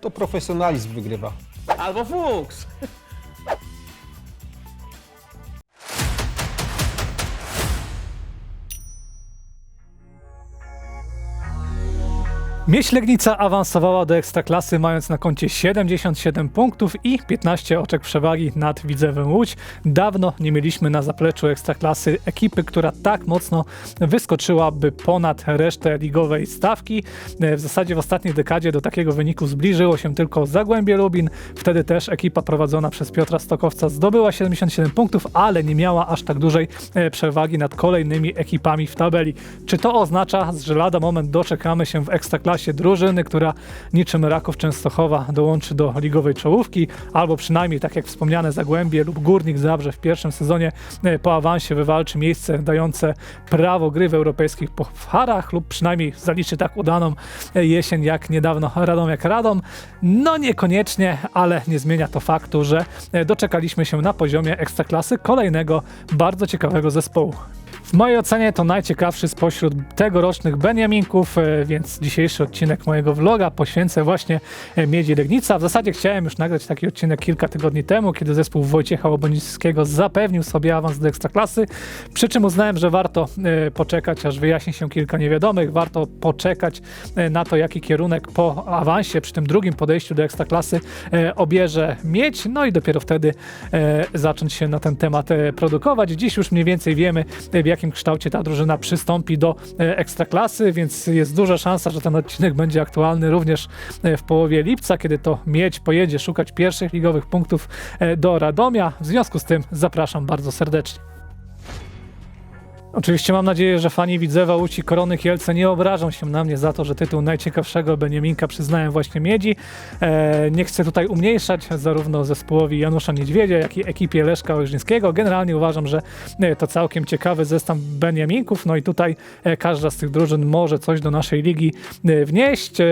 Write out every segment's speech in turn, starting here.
To profesjonalizm wygrywa. Albo fuks. Mieś Legnica awansowała do Ekstraklasy mając na koncie 77 punktów i 15 oczek przewagi nad Widzewem Łódź. Dawno nie mieliśmy na zapleczu Ekstraklasy ekipy, która tak mocno wyskoczyłaby ponad resztę ligowej stawki. E, W zasadzie w ostatniej dekadzie do takiego wyniku zbliżyło się tylko Zagłębie Lubin. Wtedy też ekipa prowadzona przez Piotra Stokowca zdobyła 77 punktów, ale nie miała aż tak dużej e, przewagi nad kolejnymi ekipami w tabeli. Czy to oznacza, że lada moment doczekamy się w Ekstraklasie drużyny, która niczym Raków Częstochowa dołączy do ligowej czołówki, albo przynajmniej, tak jak wspomniane, Zagłębie lub Górnik Zabrze w pierwszym sezonie e, po awansie wywalczy miejsce dające prawo gry w europejskich pucharach, lub przynajmniej zaliczy tak udaną e, jesień jak niedawno Radomiak Radom. No niekoniecznie, ale nie zmienia to faktu, że e, doczekaliśmy się na poziomie Ekstraklasy kolejnego bardzo ciekawego zespołu. W mojej ocenie to najciekawszy spośród tegorocznych Beniaminków, e, więc dzisiejszy odcinek mojego vloga poświęcę właśnie e, Miedzi Legnica. W zasadzie chciałem już nagrać taki odcinek kilka tygodni temu, kiedy zespół Wojciecha Obonickiego zapewnił sobie awans do Ekstraklasy, przy czym uznałem, że warto e, poczekać, aż wyjaśni się kilka niewiadomych, warto poczekać na to, jaki kierunek po awansie, przy tym drugim podejściu do Ekstraklasy obierze Miedź, no i dopiero wtedy zacząć się na ten temat produkować. Dziś już mniej więcej wiemy, w jakim kształcie ta drużyna przystąpi do e, ekstraklasy, więc jest duża szansa, że ten odcinek będzie aktualny również e, w połowie lipca, kiedy to Miedź pojedzie szukać pierwszych ligowych punktów e, do Radomia. W związku z tym zapraszam bardzo serdecznie. Oczywiście mam nadzieję, że fani Widzewa Łódź i Korony Kielce nie obrażą się na mnie za to, że tytuł najciekawszego Beniaminka przyznałem właśnie Miedzi. E, nie chcę tutaj umniejszać zarówno zespołowi Janusza Niedźwiedzia, jak i ekipie Leszka Ojrzyńskiego. Generalnie uważam, że e, to całkiem ciekawy zestaw Beniaminków, no i tutaj e, każda z tych drużyn może coś do naszej ligi e, wnieść. E,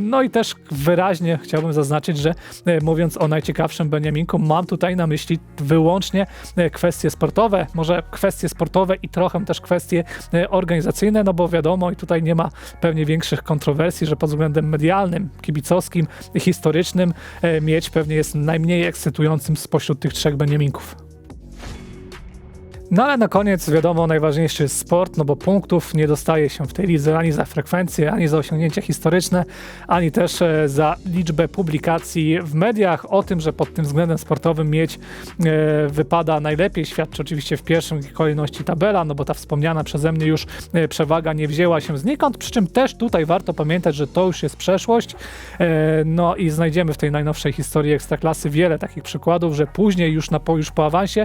no i też wyraźnie chciałbym zaznaczyć, że mówiąc o najciekawszym Beniaminku, mam tutaj na myśli wyłącznie kwestie sportowe, może kwestie sportowe i trochę też kwestie e, organizacyjne, no bo wiadomo i tutaj nie ma pewnie większych kontrowersji, że pod względem medialnym, kibicowskim, historycznym e, mieć pewnie jest najmniej ekscytującym spośród tych trzech Beniaminków. No ale na koniec wiadomo, najważniejszy jest sport, no bo punktów nie dostaje się w tej lidze ani za frekwencję, ani za osiągnięcia historyczne, ani też e, za liczbę publikacji w mediach. O tym, że pod tym względem sportowym mieć e, wypada najlepiej, świadczy oczywiście w pierwszej kolejności tabela, no bo ta wspomniana przeze mnie już e, przewaga nie wzięła się znikąd, przy czym też tutaj warto pamiętać, że to już jest przeszłość. No i znajdziemy w tej najnowszej historii Ekstraklasy wiele takich przykładów, że później już, na, już po awansie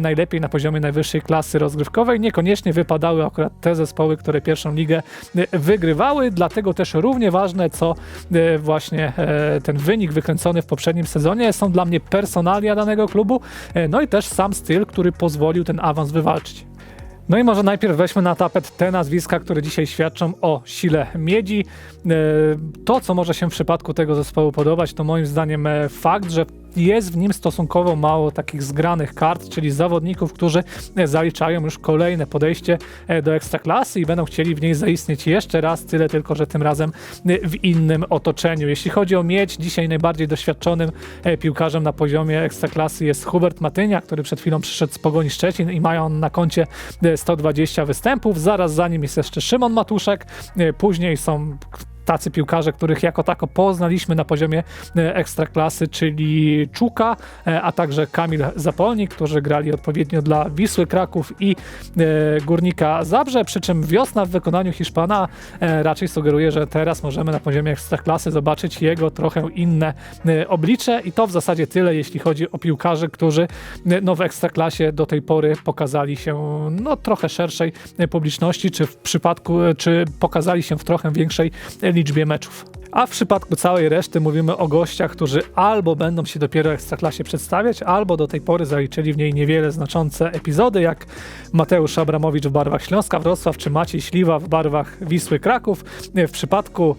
najlepiej na poziomie najwyższej klasy rozgrywkowej niekoniecznie wypadały akurat te zespoły, które pierwszą ligę e, wygrywały, dlatego też równie ważne, co e, właśnie e, ten wynik wykręcony w poprzednim sezonie są dla mnie personalia danego klubu, no i też sam styl, który pozwolił ten awans wywalczyć. No i może najpierw weźmy na tapet te nazwiska, które dzisiaj świadczą o sile miedzi. To, co może się w przypadku tego zespołu podobać, to moim zdaniem fakt, że jest w nim stosunkowo mało takich zgranych kart, czyli zawodników, którzy e, zaliczają już kolejne podejście e, do ekstraklasy i będą chcieli w niej zaistnieć jeszcze raz, tyle tylko, że tym razem e, w innym otoczeniu. Jeśli chodzi o miedź, dzisiaj najbardziej doświadczonym piłkarzem na poziomie ekstraklasy jest Hubert Matynia, który przed chwilą przyszedł z Pogoni Szczecin i mają on na koncie e, 120 występów. Zaraz za nim jest jeszcze Szymon Matuszek, później są tacy piłkarze, których jako tako poznaliśmy na poziomie e, ekstraklasy, czyli Czuka, e, a także Kamil Zapolnik, którzy grali odpowiednio dla Wisły Kraków i e, Górnika Zabrze, przy czym wiosna w wykonaniu Hiszpana raczej sugeruje, że teraz możemy na poziomie ekstraklasy zobaczyć jego trochę inne oblicze. I to w zasadzie tyle, jeśli chodzi o piłkarzy, którzy no, w ekstraklasie do tej pory pokazali się no, trochę szerszej publiczności, czy w przypadku, czy pokazali się w trochę większej liczbie meczów. A w przypadku całej reszty mówimy o gościach, którzy albo będą się dopiero Ekstraklasie przedstawiać, albo do tej pory zaliczyli w niej niewiele znaczące epizody, jak Mateusz Abramowicz w barwach Śląska Wrocław, czy Maciej Śliwa w barwach Wisły Kraków. W przypadku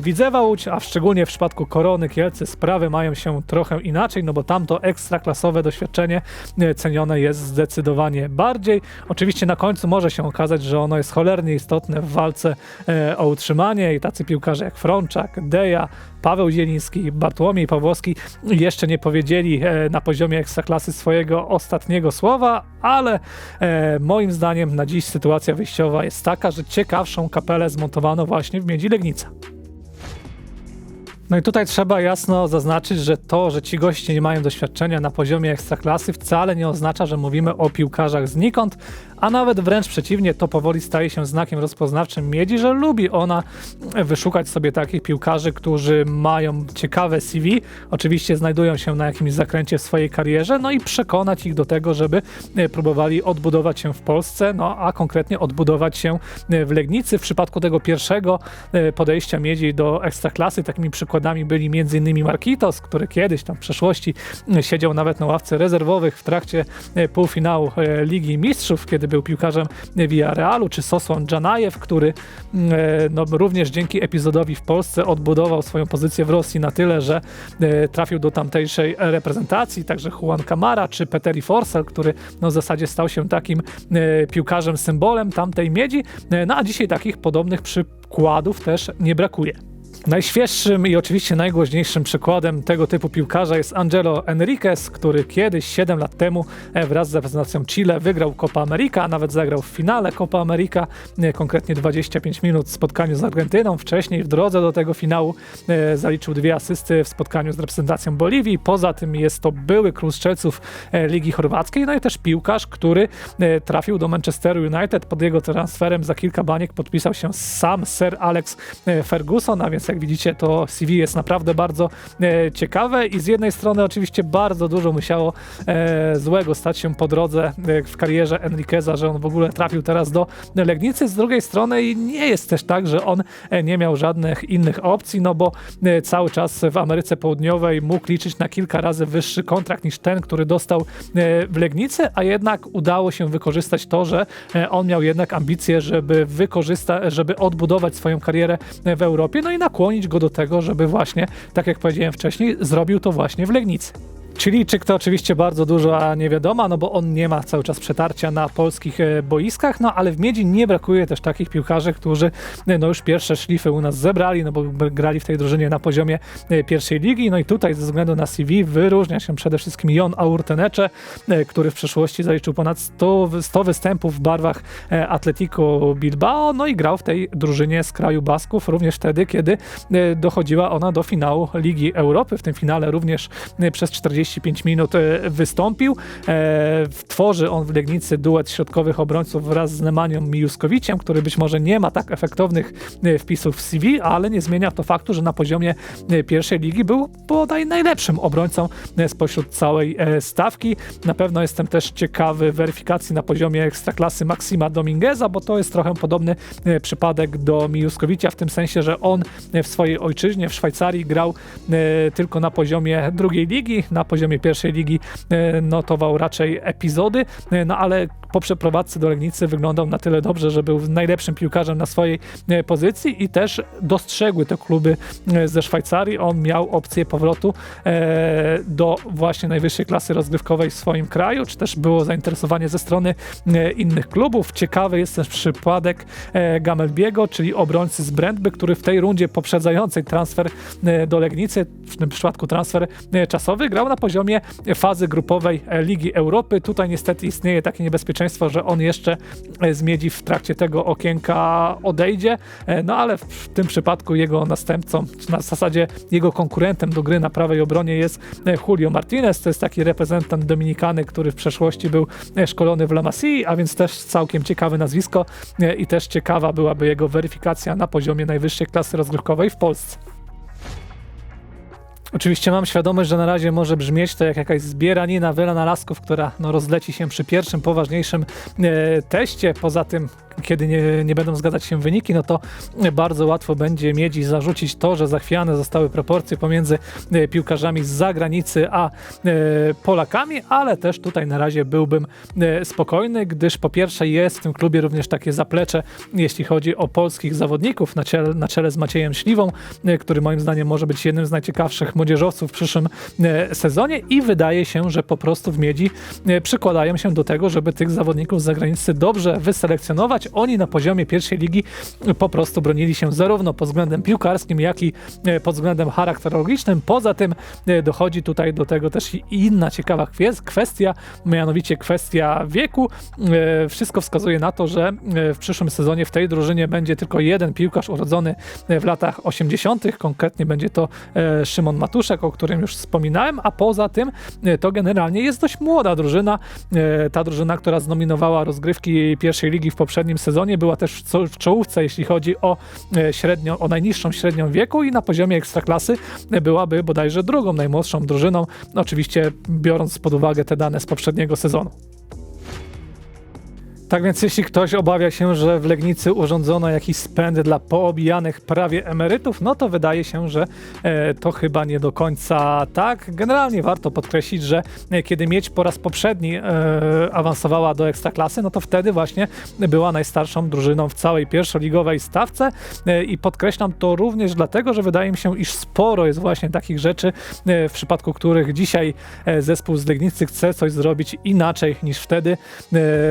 Widzewa Łódź, a szczególnie w przypadku Korony Kielce sprawy mają się trochę inaczej, no bo tamto ekstraklasowe doświadczenie e, cenione jest zdecydowanie bardziej. Oczywiście na końcu może się okazać, że ono jest cholernie istotne w walce e, o utrzymanie i tacy piłkarze jak Frączak, Deja, Paweł Zieliński, Bartłomiej Pawłowski jeszcze nie powiedzieli e, na poziomie ekstraklasy swojego ostatniego słowa, ale e, moim zdaniem na dziś sytuacja wyjściowa jest taka, że ciekawszą kapelę zmontowano właśnie w Miedzi Legnica. No i tutaj trzeba jasno zaznaczyć, że to, że ci goście nie mają doświadczenia na poziomie ekstraklasy wcale nie oznacza, że mówimy o piłkarzach znikąd, a nawet wręcz przeciwnie, to powoli staje się znakiem rozpoznawczym Miedzi, że lubi ona wyszukać sobie takich piłkarzy, którzy mają ciekawe CV, oczywiście znajdują się na jakimś zakręcie w swojej karierze, no i przekonać ich do tego, żeby e, próbowali odbudować się w Polsce, no a konkretnie odbudować się e, w Legnicy. W przypadku tego pierwszego e, podejścia Miedzi do ekstraklasy, takimi przykładami byli m.in. Markitos, który kiedyś tam w przeszłości siedział nawet na ławce rezerwowych w trakcie półfinału Ligi Mistrzów, kiedy był piłkarzem Villarealu, czy Sosłon Janajew, który mm, e, no, również dzięki epizodowi w Polsce odbudował swoją pozycję w Rosji na tyle, że e, trafił do tamtejszej reprezentacji, także Juan Camara, czy Peteri Forsell, który no, w zasadzie stał się takim e, piłkarzem, symbolem tamtej miedzi, no a dzisiaj takich podobnych przykładów też nie brakuje. Najświeższym i oczywiście najgłośniejszym przykładem tego typu piłkarza jest Angelo Enriquez, który kiedyś 7 lat temu e, wraz z reprezentacją Chile wygrał Copa America, a nawet zagrał w finale Copa America, e, konkretnie 25 minut w spotkaniu z Argentyną. Wcześniej w drodze do tego finału e, zaliczył dwie asysty w spotkaniu z reprezentacją Boliwii. Poza tym jest to były król strzelców Ligi Chorwackiej, no i też piłkarz, który trafił do Manchesteru United. Pod jego transferem za kilka baniek podpisał się sam Sir Alex Ferguson, a więc jak widzicie, to CV jest naprawdę bardzo e, ciekawe i z jednej strony oczywiście bardzo dużo musiało e, złego stać się po drodze e, w karierze Enriqueza, że on w ogóle trafił teraz do Legnicy. Z drugiej strony nie jest też tak, że on e, nie miał żadnych innych opcji, no bo e, cały czas w Ameryce Południowej mógł liczyć na kilka razy wyższy kontrakt niż ten, który dostał e, w Legnicy, a jednak udało się wykorzystać to, że on miał jednak ambicje, żeby wykorzystać, żeby odbudować swoją karierę w Europie, no i nakłonić skłonić go do tego, żeby właśnie, tak jak powiedziałem wcześniej, zrobił to właśnie w Legnicy. Chilijczyk to oczywiście bardzo dużo nie wiadomo, no bo on nie ma cały czas przetarcia na polskich e, boiskach, no ale w Miedzi nie brakuje też takich piłkarzy, którzy e, no już pierwsze szlify u nas zebrali, no bo grali w tej drużynie na poziomie e, pierwszej ligi, no i tutaj ze względu na CV wyróżnia się przede wszystkim Jon Aurtenecze, który w przeszłości zaliczył ponad 100, 100 występów w barwach Atletico Bilbao, no i grał w tej drużynie z kraju Basków również wtedy, kiedy dochodziła ona do finału Ligi Europy. W tym finale również przez 40 45 minut e, wystąpił. E, tworzy on w Legnicy duet środkowych obrońców wraz z Nemanią Mijuskowiciem, który być może nie ma tak efektownych e, wpisów w CV, ale nie zmienia to faktu, że na poziomie pierwszej ligi był bodaj najlepszym obrońcą spośród całej stawki. Na pewno jestem też ciekawy weryfikacji na poziomie ekstraklasy Maxima Domingueza, bo to jest trochę podobny przypadek do Mijuskowicia w tym sensie, że on w swojej ojczyźnie w Szwajcarii grał tylko na poziomie drugiej ligi, na poziomie pierwszej ligi e, notował raczej epizody, e, no ale po przeprowadzce do Legnicy wyglądał na tyle dobrze, że był najlepszym piłkarzem na swojej e, pozycji i też dostrzegły te kluby ze Szwajcarii. On miał opcję powrotu do właśnie najwyższej klasy rozgrywkowej w swoim kraju, czy też było zainteresowanie ze strony innych klubów. Ciekawy jest też przypadek Gamelbiego, czyli obrońcy z Brentby, który w tej rundzie poprzedzającej transfer do Legnicy, w tym przypadku transfer czasowy, grał na poziomie fazy grupowej Ligi Europy. Tutaj niestety istnieje takie niebezpieczeństwo, że on jeszcze z miedzi w trakcie tego okienka odejdzie, no ale w tym przypadku jego następcą, czy na zasadzie jego konkurentem do gry na prawej obronie jest Julio Martinez, to jest taki reprezentant Dominikany, który w przeszłości był szkolony w La Masia, a więc też całkiem ciekawe nazwisko i też ciekawa byłaby jego weryfikacja na poziomie najwyższej klasy rozgrywkowej w Polsce. Oczywiście mam świadomość, że na razie może brzmieć to jak jakaś zbieranina wynalazków, która no, rozleci się przy pierwszym, poważniejszym e, teście. Poza tym kiedy nie, nie będą zgadzać się wyniki, no to bardzo łatwo będzie Miedzi zarzucić to, że zachwiane zostały proporcje pomiędzy piłkarzami z zagranicy a Polakami, ale też tutaj na razie byłbym spokojny, gdyż po pierwsze jest w tym klubie również takie zaplecze, jeśli chodzi o polskich zawodników na czele, na czele z Maciejem Śliwą, który moim zdaniem może być jednym z najciekawszych młodzieżowców w przyszłym sezonie i wydaje się, że po prostu w Miedzi przykładają się do tego, żeby tych zawodników z zagranicy dobrze wyselekcjonować. Oni na poziomie pierwszej ligi po prostu bronili się zarówno pod względem piłkarskim, jak i e, pod względem charakterologicznym. Poza tym e, dochodzi tutaj do tego też inna ciekawa kwestia, mianowicie kwestia wieku. E, wszystko wskazuje na to, że w przyszłym sezonie w tej drużynie będzie tylko jeden piłkarz urodzony w latach 80., konkretnie będzie to Szymon Matuszek, o którym już wspominałem, a poza tym to generalnie jest dość młoda drużyna. Ta drużyna, która znominowała rozgrywki pierwszej ligi w poprzednim sezonie, była też w czołówce, jeśli chodzi o średnią, o najniższą średnią wieku i na poziomie ekstraklasy byłaby bodajże drugą najmłodszą drużyną, oczywiście biorąc pod uwagę te dane z poprzedniego sezonu. Tak więc jeśli ktoś obawia się, że w Legnicy urządzono jakiś spęd dla poobijanych prawie emerytów, no to wydaje się, że e, to chyba nie do końca tak. Generalnie warto podkreślić, że e, kiedy Miedź po raz poprzedni e, awansowała do Ekstraklasy, no to wtedy właśnie była najstarszą drużyną w całej pierwszoligowej stawce e, i podkreślam to również dlatego, że wydaje mi się, iż sporo jest właśnie takich rzeczy, e, w przypadku których dzisiaj e, zespół z Legnicy chce coś zrobić inaczej niż wtedy.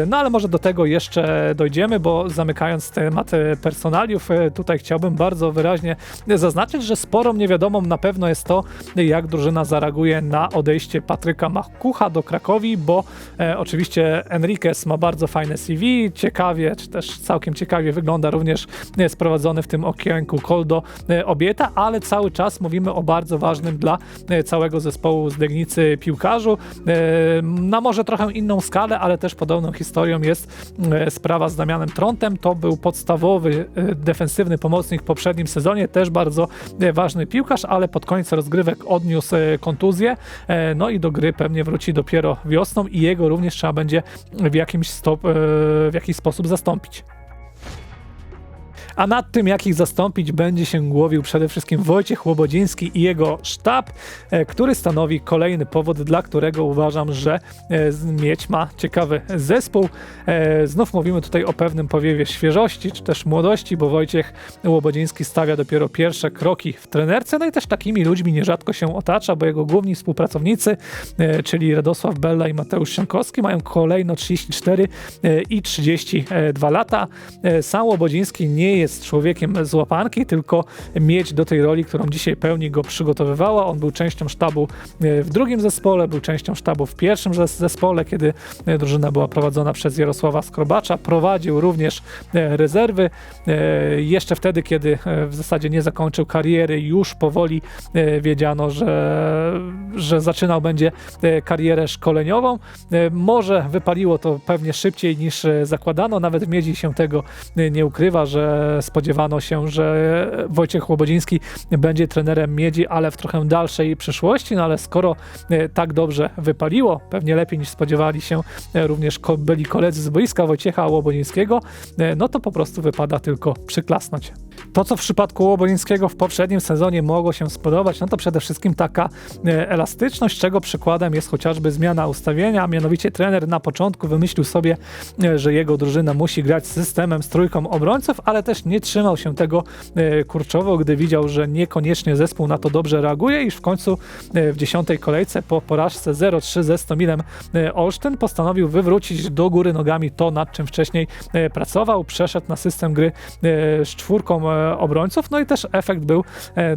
no ale może do tego tego jeszcze dojdziemy, bo zamykając temat e, personaliów, e, tutaj chciałbym bardzo wyraźnie zaznaczyć, że sporą niewiadomą na pewno jest to, jak drużyna zareaguje na odejście Patryka Makucha do Krakowi, bo e, oczywiście Enriquez ma bardzo fajne CV, ciekawie, czy też całkiem ciekawie wygląda również sprowadzony w tym okienku Koldo e, Obieta, ale cały czas mówimy o bardzo ważnym dla e, całego zespołu z Legnicy piłkarzu. E, na może trochę inną skalę, ale też podobną historią jest E, sprawa z Damianem Trontem. To był podstawowy e, defensywny pomocnik w poprzednim sezonie, też bardzo e, ważny piłkarz, ale pod koniec rozgrywek odniósł kontuzję. No i do gry pewnie wróci dopiero wiosną i jego również trzeba będzie w jakimś, stop, w jakiś sposób zastąpić. A nad tym, jak ich zastąpić, będzie się głowił przede wszystkim Wojciech Łobodziński i jego sztab, e, który stanowi kolejny powód, dla którego uważam, że e, Mieć ma ciekawy zespół. E, znów mówimy tutaj o pewnym powiewie świeżości, czy też młodości, bo Wojciech Łobodziński stawia dopiero pierwsze kroki w trenerce, no i też takimi ludźmi nierzadko się otacza, bo jego główni współpracownicy, czyli Radosław Bella i Mateusz Siankowski, mają kolejno 34 i 32 lata. Sam Łobodziński nie jest jest człowiekiem z łapanki, tylko mieć do tej roli, którą dzisiaj pełni, go przygotowywała. On był częścią sztabu e, w drugim zespole, był częścią sztabu w pierwszym zespole, kiedy e, drużyna była prowadzona przez Jarosława Skrobacza. Prowadził również e, rezerwy. Jeszcze wtedy, kiedy w zasadzie nie zakończył kariery, już powoli wiedziano, że, że zaczynał będzie karierę szkoleniową. Może wypaliło to pewnie szybciej niż zakładano, nawet Miedzi się tego nie ukrywa, że spodziewano się, że Wojciech Łobodziński będzie trenerem Miedzi, ale w trochę dalszej przyszłości, no ale skoro e, tak dobrze wypaliło, pewnie lepiej niż spodziewali się e, również byli koledzy z boiska Wojciecha Łobodzińskiego, e, no to po prostu wypada tylko przyklasnąć. To, co w przypadku Łobolińskiego w poprzednim sezonie mogło się spodobać, no to przede wszystkim taka elastyczność, czego przykładem jest chociażby zmiana ustawienia, mianowicie trener na początku wymyślił sobie, że jego drużyna musi grać systemem z trójką obrońców, ale też nie trzymał się tego e, kurczowo, gdy widział, że niekoniecznie zespół na to dobrze reaguje, iż w końcu e, w dziesiątej kolejce po porażce 0-3 ze Stomilem e, Olsztyn postanowił wywrócić do góry nogami to, nad czym wcześniej pracował. Przeszedł na system gry z czwórką obrońców, no i też efekt był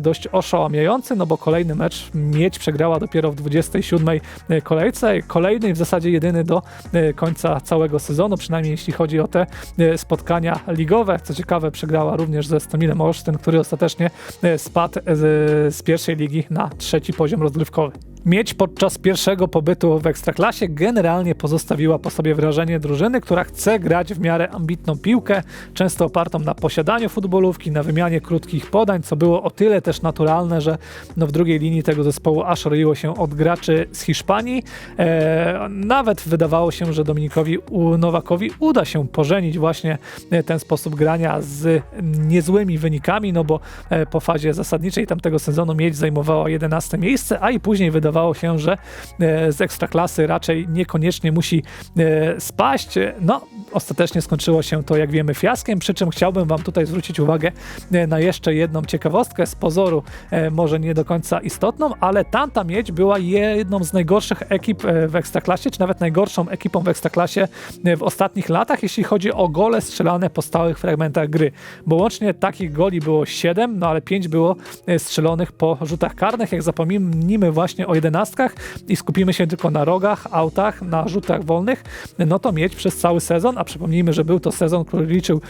dość oszałamiający, no bo kolejny mecz Miedź przegrała dopiero w 27 kolejce, kolejny w zasadzie jedyny do końca całego sezonu, przynajmniej jeśli chodzi o te spotkania ligowe. Co ciekawe, przegrała również ze Stomilem Olsztyn, który ostatecznie e, spadł z, z pierwszej ligi na trzeci poziom rozgrywkowy. Mieć podczas pierwszego pobytu w Ekstraklasie generalnie pozostawiła po sobie wrażenie drużyny, która chce grać w miarę ambitną piłkę, często opartą na posiadaniu futbolówki, na wymianie krótkich podań, co było o tyle też naturalne, że no w drugiej linii tego zespołu aż roiło się od graczy z Hiszpanii. E, nawet wydawało się, że Dominikowi Nowakowi uda się pożenić właśnie e, ten sposób grania z niezłymi wynikami, no bo e, po fazie zasadniczej tamtego sezonu Miedź zajmowała 11 miejsce, a i później wydawało się, że e, z ekstraklasy raczej niekoniecznie musi spaść. No, ostatecznie skończyło się to, jak wiemy, fiaskiem, przy czym chciałbym wam tutaj zwrócić uwagę na jeszcze jedną ciekawostkę, z pozoru może nie do końca istotną, ale tamta Miedź była jedną z najgorszych ekip w Ekstraklasie, czy nawet najgorszą ekipą w Ekstraklasie w ostatnich latach, jeśli chodzi o gole strzelane po stałych fragmentach gry, bo łącznie takich goli było 7, no ale 5 było e, strzelonych po rzutach karnych. Jak zapomnimy właśnie o jedenastkach i skupimy się tylko na rogach, autach, na rzutach wolnych, no to mieć przez cały sezon, a przypomnijmy, że był to sezon, który liczył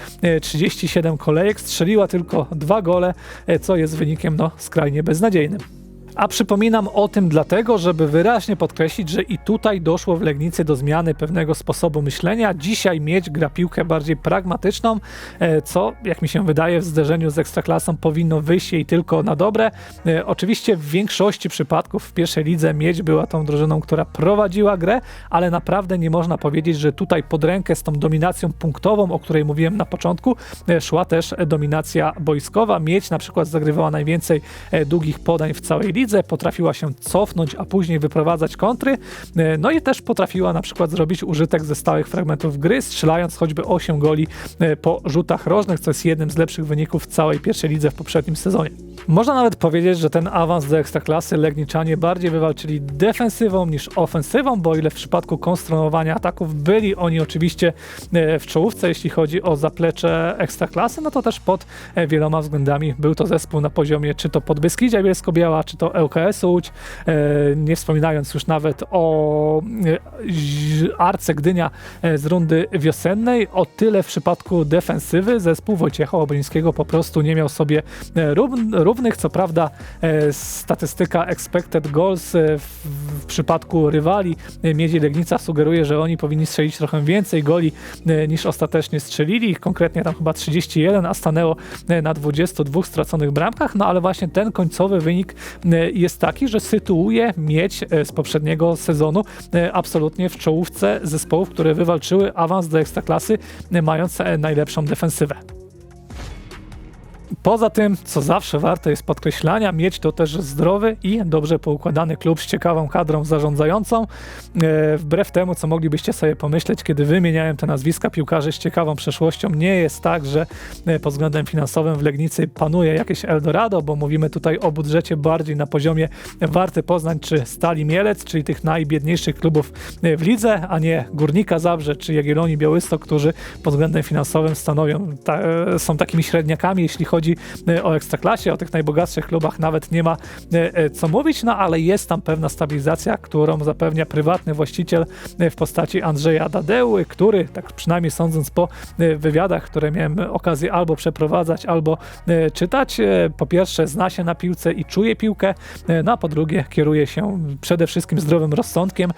37 e, kolejek, strzeliła tylko dwa gole, e, co jest wynikiem no, skrajnie beznadziejnym. A przypominam o tym dlatego, żeby wyraźnie podkreślić, że i tutaj doszło w Legnicy do zmiany pewnego sposobu myślenia. Dzisiaj mieć gra piłkę bardziej pragmatyczną, e, co jak mi się wydaje w zderzeniu z Ekstraklasą powinno wyjść jej tylko na dobre. E, oczywiście w większości przypadków w pierwszej lidze Miedź była tą drużyną, która prowadziła grę, ale naprawdę nie można powiedzieć, że tutaj pod rękę z tą dominacją punktową, o której mówiłem na początku, e, szła też dominacja boiskowa. Miedź na przykład zagrywała najwięcej długich podań w całej lidze lidze, potrafiła się cofnąć, a później wyprowadzać kontry. E, no i też potrafiła na przykład zrobić użytek ze stałych fragmentów gry, strzelając choćby 8 goli e, po rzutach rożnych, co jest jednym z lepszych wyników całej pierwszej lidze w poprzednim sezonie. Można nawet powiedzieć, że ten awans do ekstraklasy Legniczanie bardziej wywalczyli defensywą niż ofensywą, bo ile w przypadku konstruowania ataków byli oni oczywiście e, w czołówce, jeśli chodzi o zaplecze ekstraklasy, no to też pod wieloma względami był to zespół na poziomie czy to Podbeskidzia Bielsko-Biała, czy to ŁKS Łódź, e, nie wspominając już nawet o e, Arce Gdynia e, z rundy wiosennej. O tyle w przypadku defensywy zespół Wojciecha Obryńskiego po prostu nie miał sobie równych. Co prawda statystyka expected goals w przypadku rywali Miedzi Legnica sugeruje, że oni powinni strzelić trochę więcej goli niż ostatecznie strzelili. Konkretnie tam chyba 31, a stanęło na 22 straconych bramkach, no ale właśnie ten końcowy wynik jest taki, że sytuuje mieć e, z poprzedniego sezonu e, absolutnie w czołówce zespołów, które wywalczyły awans do ekstraklasy, e, mając najlepszą defensywę. Poza tym, co zawsze warte jest podkreślania, mieć to też zdrowy i dobrze poukładany klub z ciekawą kadrą zarządzającą. E, wbrew temu, co moglibyście sobie pomyśleć, kiedy wymieniałem te nazwiska piłkarzy z ciekawą przeszłością, nie jest tak, że e, pod względem finansowym w Legnicy panuje jakieś Eldorado, bo mówimy tutaj o budżecie bardziej na poziomie Warty Poznań czy Stali Mielec, czyli tych najbiedniejszych klubów e, w lidze, a nie Górnika Zabrze czy Jagiellonii Białystok, którzy pod względem finansowym stanowią, ta, są takimi średniakami, jeśli chodzi E, o ekstraklasie, o tych najbogatszych klubach nawet nie ma e, e, co mówić, no ale jest tam pewna stabilizacja, którą zapewnia prywatny właściciel w postaci Andrzeja Dadeły, który, tak przynajmniej sądząc po wywiadach, które miałem okazję albo przeprowadzać, albo czytać, po pierwsze zna się na piłce i czuje piłkę, no a po drugie kieruje się przede wszystkim zdrowym rozsądkiem,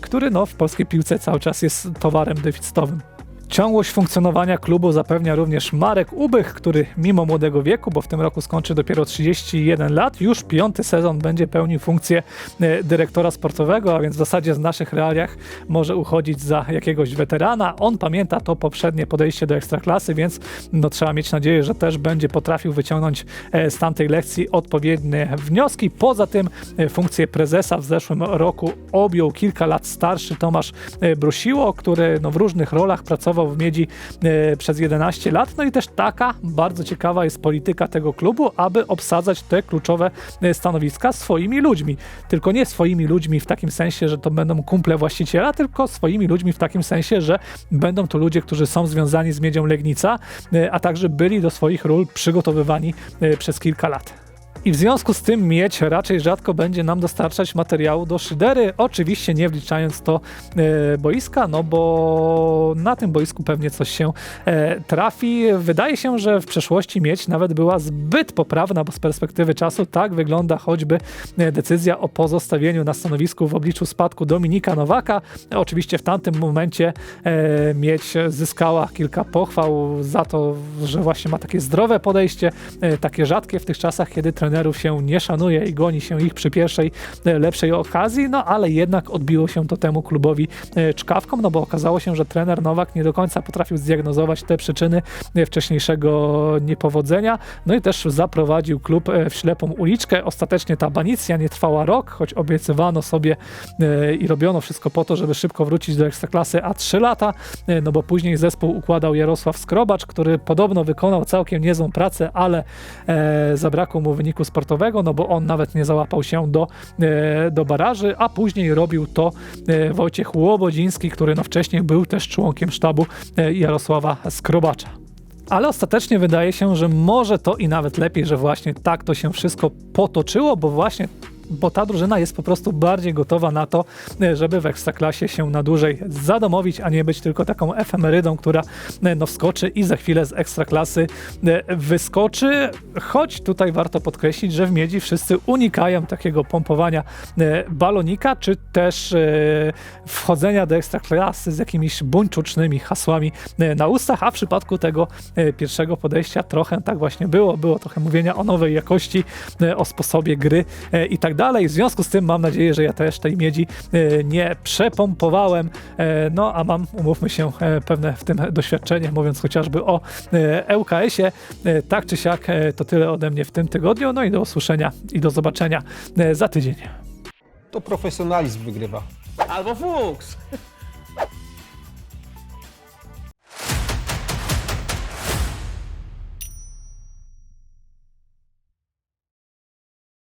który no, w polskiej piłce cały czas jest towarem deficytowym. Ciągłość funkcjonowania klubu zapewnia również Marek Ubych, który mimo młodego wieku, bo w tym roku skończy dopiero 31 lat, już piąty sezon będzie pełnił funkcję e, dyrektora sportowego, a więc w zasadzie z naszych realiach może uchodzić za jakiegoś weterana. On pamięta to poprzednie podejście do ekstraklasy, więc no, trzeba mieć nadzieję, że też będzie potrafił wyciągnąć e, z tamtej lekcji odpowiednie wnioski. Poza tym e, funkcję prezesa w zeszłym roku objął kilka lat starszy Tomasz Brusiło, który no, w różnych rolach pracował w Miedzi e, przez 11 lat. No i też taka bardzo ciekawa jest polityka tego klubu, aby obsadzać te kluczowe e, stanowiska swoimi ludźmi. Tylko nie swoimi ludźmi w takim sensie, że to będą kumple właściciela, tylko swoimi ludźmi w takim sensie, że będą to ludzie, którzy są związani z Miedzią Legnica, e, a także byli do swoich ról przygotowywani przez kilka lat. I w związku z tym mieć raczej rzadko będzie nam dostarczać materiału do szydery, oczywiście nie wliczając to e, boiska, no bo na tym boisku pewnie coś się e, trafi. Wydaje się, że w przeszłości mieć nawet była zbyt poprawna, bo z perspektywy czasu tak wygląda choćby e, decyzja o pozostawieniu na stanowisku w obliczu spadku Dominika Nowaka. Oczywiście w tamtym momencie e, mieć zyskała kilka pochwał za to, że właśnie ma takie zdrowe podejście, e, takie rzadkie w tych czasach, kiedy się nie szanuje i goni się ich przy pierwszej e, lepszej okazji, no ale jednak odbiło się to temu klubowi e, czkawką, no bo okazało się, że trener Nowak nie do końca potrafił zdiagnozować te przyczyny e, wcześniejszego niepowodzenia, no i też zaprowadził klub w ślepą uliczkę. Ostatecznie ta banicja nie trwała rok, choć obiecywano sobie i robiono wszystko po to, żeby szybko wrócić do Ekstraklasy, a 3 lata, no bo później zespół układał Jarosław Skrobacz, który podobno wykonał całkiem niezłą pracę, ale zabrakło mu wyniku sportowego, no bo on nawet nie załapał się do, e, do baraży, a później robił to e, Wojciech Łobodziński, który no wcześniej był też członkiem sztabu e, Jarosława Skrobacza. Ale ostatecznie wydaje się, że może to i nawet lepiej, że właśnie tak to się wszystko potoczyło, bo właśnie bo ta drużyna jest po prostu bardziej gotowa na to, e, żeby w Ekstraklasie się na dłużej zadomowić, a nie być tylko taką efemerydą, która e, no, wskoczy i za chwilę z Ekstraklasy e, wyskoczy. Choć tutaj warto podkreślić, że w Miedzi wszyscy unikają takiego pompowania balonika, czy też wchodzenia do Ekstraklasy z jakimiś buńczucznymi hasłami na ustach, a w przypadku tego pierwszego podejścia trochę tak właśnie było. Było trochę mówienia o nowej jakości, o sposobie gry i tak dalej. W związku z tym mam nadzieję, że ja też tej miedzi e, nie przepompowałem, e, no a mam, umówmy się, e, pewne w tym doświadczenie, mówiąc chociażby o ŁKS-ie. Tak czy siak, to tyle ode mnie w tym tygodniu, no i do usłyszenia i do zobaczenia za tydzień. To profesjonalizm wygrywa. Albo fuks.